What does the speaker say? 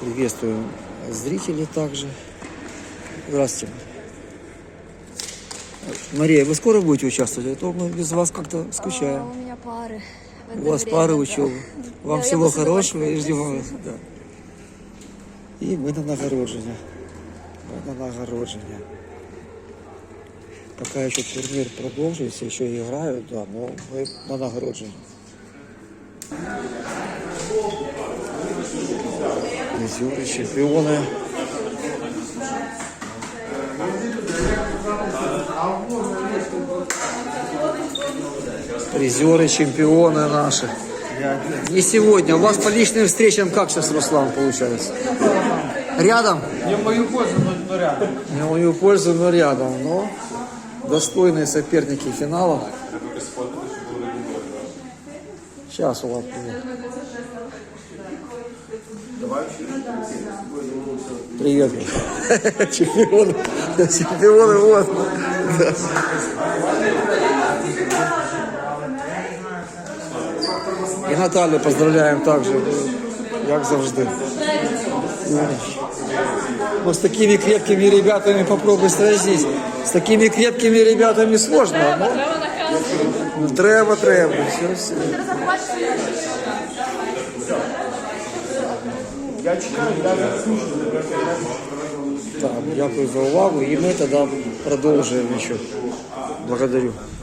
Приветствую зрителей также. Здравствуйте. Мария, вы скоро будете участвовать? А то мы без вас как-то А, скучаем. у меня пары. У вас время, пары да. учебы. Вам Да, всего хорошего и ждем вас. Да. І ми на нагородження. Ми на нагородження. Пока еще турнир продолжится, еще играют, да, но мы на нагородження. Призеры, чемпионы. Призеры, чемпионы наши. Не сегодня. У вас по личным встречам как сейчас, Руслан, получается? Рядом? Не в мою пользу, но, но рядом. Не в мою пользу, но рядом. Но достойные соперники финала. Сейчас, Влад, привет. Чемпионы. Чемпионы, вот. Да. І Наталю поздравляємо також, як завжди. Ну, с такими крепкими ребятами попробуй сразись. С такими крепкими ребятами сложно. но- треба, треба. Все, все. Так, дякую за увагу. І ми тоді продовжуємо. ще. Благодарю.